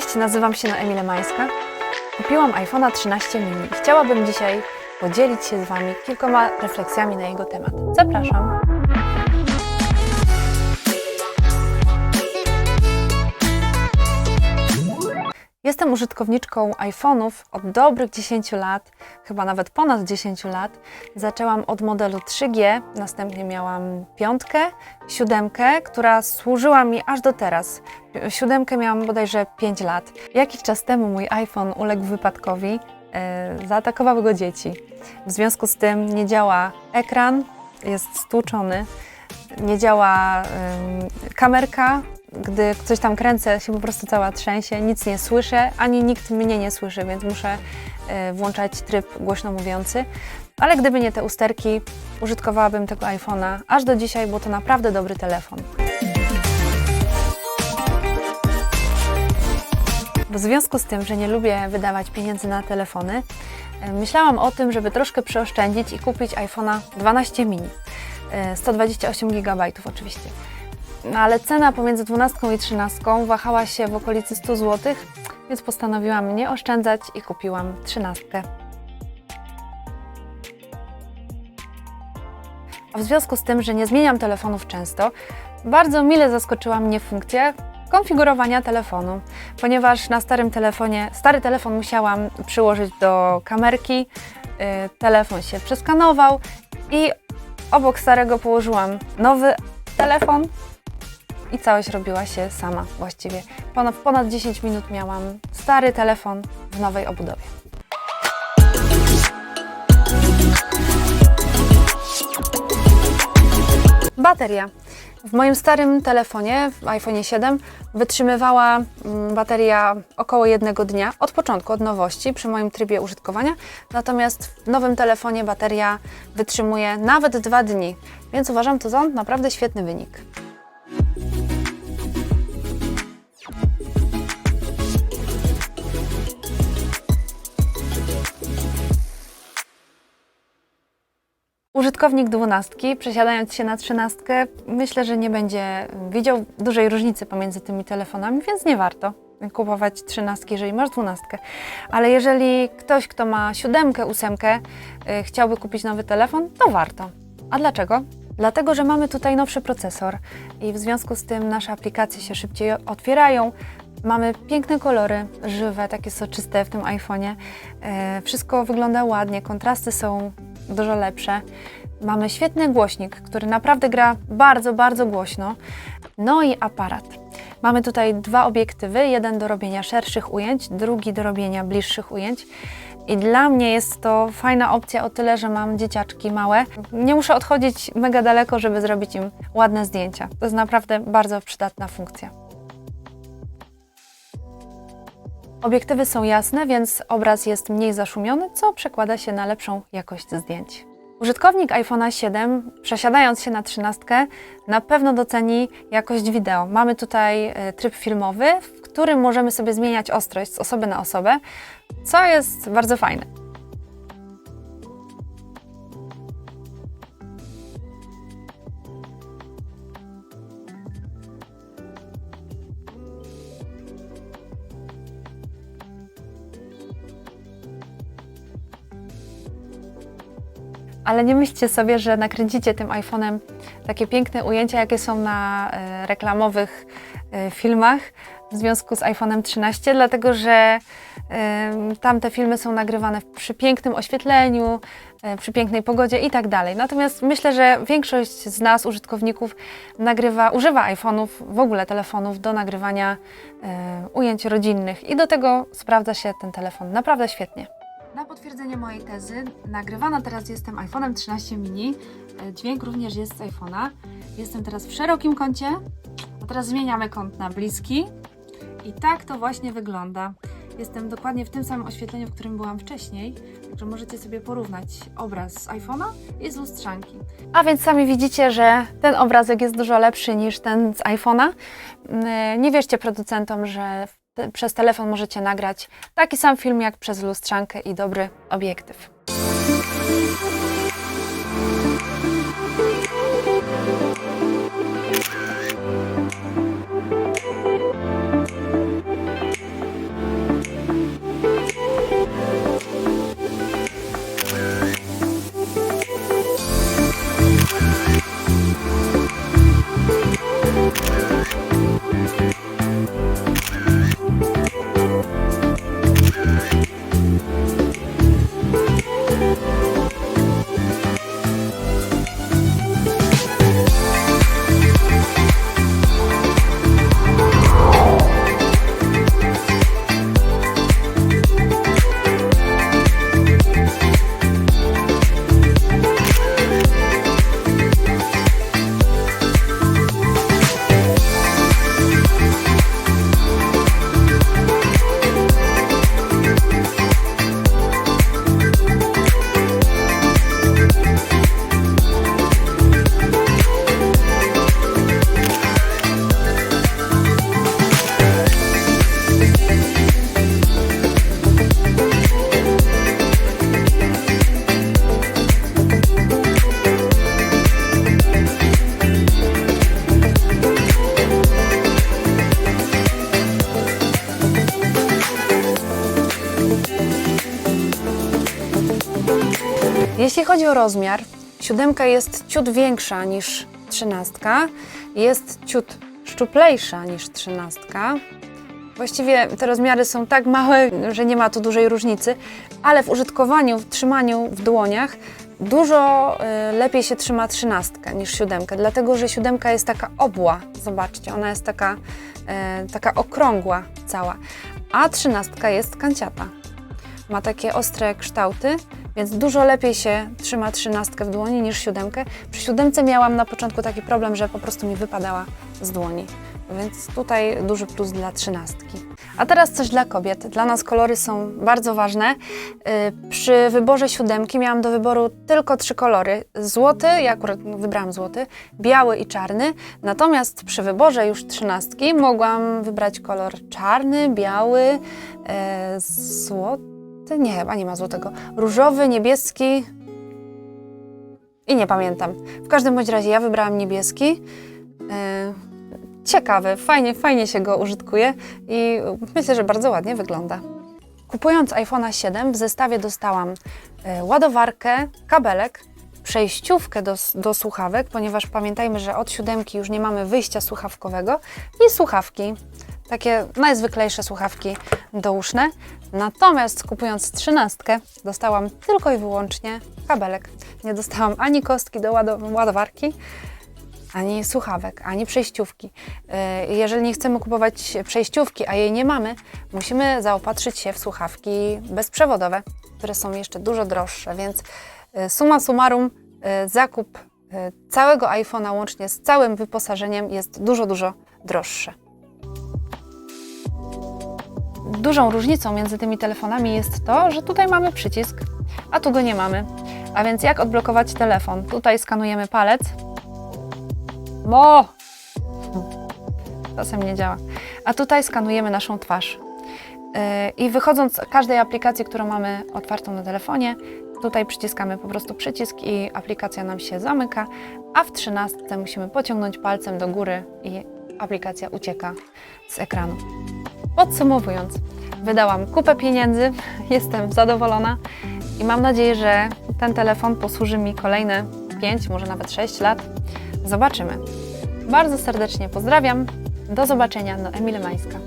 Cześć, nazywam się Noemi Lemańska. Kupiłam iPhone'a 13 mini. Chciałabym dzisiaj podzielić się z Wami kilkoma refleksjami na jego temat. Zapraszam. Jestem użytkowniczką iPhone'ów od dobrych 10 lat, chyba nawet ponad 10 lat. Zaczęłam od modelu 3G, następnie miałam piątkę, siódemkę, która służyła mi aż do teraz. Siódemkę miałam bodajże 5 lat. Jakiś czas temu mój iPhone uległ wypadkowi, e, zaatakowały go dzieci. W związku z tym nie działa ekran, jest stłuczony, nie działa kamerka, gdy coś tam kręcę, się po prostu cała trzęsie, nic nie słyszę, ani nikt mnie nie słyszy, więc muszę y, włączać tryb głośno mówiący. Ale gdyby nie te usterki, użytkowałabym tego iPhone'a aż do dzisiaj, bo to naprawdę dobry telefon. W związku z tym, że nie lubię wydawać pieniędzy na telefony, y, myślałam o tym, żeby troszkę przeoszczędzić i kupić iPhone'a 12 mini. Y, 128 GB oczywiście. No ale cena pomiędzy 12 i 13 wahała się w okolicy 100 zł, więc postanowiłam nie oszczędzać i kupiłam 13. A w związku z tym, że nie zmieniam telefonów często, bardzo mile zaskoczyła mnie funkcja konfigurowania telefonu, ponieważ na starym telefonie, stary telefon musiałam przyłożyć do kamerki, yy, telefon się przeskanował i obok starego położyłam nowy telefon, i całość robiła się sama właściwie. Ponad, ponad 10 minut miałam stary telefon w nowej obudowie. Bateria. W moim starym telefonie, w iPhone 7, wytrzymywała mm, bateria około jednego dnia od początku, od nowości, przy moim trybie użytkowania. Natomiast w nowym telefonie bateria wytrzymuje nawet dwa dni, więc uważam to za naprawdę świetny wynik. Użytkownik dwunastki, przesiadając się na trzynastkę, myślę, że nie będzie widział dużej różnicy pomiędzy tymi telefonami, więc nie warto kupować trzynastki, jeżeli masz dwunastkę. Ale jeżeli ktoś, kto ma siódemkę, ósemkę, y, chciałby kupić nowy telefon, to warto. A dlaczego? Dlatego, że mamy tutaj nowszy procesor i w związku z tym nasze aplikacje się szybciej otwierają. Mamy piękne kolory, żywe, takie soczyste w tym iPhone'ie. E, Wszystko wygląda ładnie, kontrasty są dużo lepsze. Mamy świetny głośnik, który naprawdę gra bardzo, bardzo głośno. No i aparat. Mamy tutaj dwa obiektywy, jeden do robienia szerszych ujęć, drugi do robienia bliższych ujęć. I dla mnie jest to fajna opcja o tyle, że mam dzieciaczki małe. Nie muszę odchodzić mega daleko, żeby zrobić im ładne zdjęcia. To jest naprawdę bardzo przydatna funkcja. Obiektywy są jasne, więc obraz jest mniej zaszumiony, co przekłada się na lepszą jakość zdjęć. Użytkownik iPhone'a 7, przesiadając się na 13, na pewno doceni jakość wideo. Mamy tutaj e, tryb filmowy, w którym możemy sobie zmieniać ostrość z osoby na osobę, co jest bardzo fajne. Ale nie myślcie sobie, że nakręcicie tym iPhone'em takie piękne ujęcia, jakie są na e, reklamowych e, filmach w związku z iPhone'em 13, dlatego że e, tamte filmy są nagrywane przy pięknym oświetleniu, e, przy pięknej pogodzie i tak dalej. Natomiast myślę, że większość z nas, użytkowników, nagrywa, używa iPhone'ów, w ogóle telefonów do nagrywania ujęć rodzinnych i do tego sprawdza się ten telefon naprawdę świetnie. Na potwierdzenie mojej tezy, nagrywana teraz jestem iPhone'em 13 mini. E, Dźwięk również jest z iPhone'a. Jestem teraz w szerokim kącie, a teraz zmieniamy kąt na bliski. I tak to właśnie wygląda. Jestem dokładnie w tym samym oświetleniu, w którym byłam wcześniej, także możecie sobie porównać obraz z iPhone'a i z lustrzanki. A więc sami widzicie, że ten obrazek jest dużo lepszy niż ten z iPhone'a. Mm, Nie wierzcie producentom, że przez telefon możecie nagrać taki sam film jak przez lustrzankę i dobry obiektyw. Jeśli chodzi o rozmiar, siódemka jest ciut większa niż trzynastka, jest ciut szczuplejsza niż trzynastka. Właściwie te rozmiary są tak małe, że nie ma tu dużej różnicy, ale w użytkowaniu, w trzymaniu w dłoniach dużo y, lepiej się trzyma trzynastka niż siódemkę, dlatego że siódemka jest taka obła, zobaczcie, ona jest taka, e, taka okrągła cała, a trzynastka jest kanciata. Ma takie ostre kształty, więc dużo lepiej się trzyma trzynastkę w dłoni niż siódemkę. Przy siódemce miałam na początku taki problem, że po prostu mi wypadała z dłoni. Więc tutaj duży plus dla trzynastki. A teraz coś dla kobiet. Dla nas kolory są bardzo ważne. Yy, Przy wyborze siódemki miałam do wyboru tylko trzy kolory. Złoty, ja akurat wybrałam złoty, biały i czarny. Natomiast przy wyborze już trzynastki mogłam wybrać kolor czarny, biały, e, nie, chyba nie ma złotego, różowy, niebieski i nie pamiętam. W każdym bądź razie ja wybrałam niebieski. E, ciekawy, fajnie, fajnie się go użytkuje i myślę, że bardzo ładnie wygląda. Kupując iPhone'a 7 w zestawie dostałam e, ładowarkę, kabelek, przejściówkę do, do słuchawek, ponieważ pamiętajmy, że od siódemki już nie mamy wyjścia słuchawkowego i słuchawki, takie najzwyklejsze słuchawki douszne. Natomiast kupując trzynastkę dostałam tylko i wyłącznie kabelek. Nie dostałam ani kostki do łado- ładowarki, ani słuchawek, ani przejściówki. Yy, Jeżeli nie chcemy kupować przejściówki, a jej nie mamy, musimy zaopatrzyć się w słuchawki bezprzewodowe, które są jeszcze dużo droższe, więc yy, summa summarum yy, zakup yy, całego iPhone'a łącznie z całym wyposażeniem jest dużo, dużo droższy. Dużą różnicą między tymi telefonami jest to, że tutaj mamy przycisk, a tu go nie mamy. A więc jak odblokować telefon? Tutaj skanujemy palec. Mo! Czasem nie działa. A tutaj skanujemy naszą twarz. I wychodząc z każdej aplikacji, którą mamy otwartą na telefonie, tutaj przyciskamy po prostu przycisk i aplikacja nam się zamyka, a w 13 musimy pociągnąć palcem do góry i aplikacja ucieka z ekranu. Podsumowując, wydałam kupę pieniędzy, jestem zadowolona i mam nadzieję, że ten telefon posłuży mi kolejne 5, może nawet 6 lat. Zobaczymy. Bardzo serdecznie pozdrawiam. Do zobaczenia. No, Emile Majska.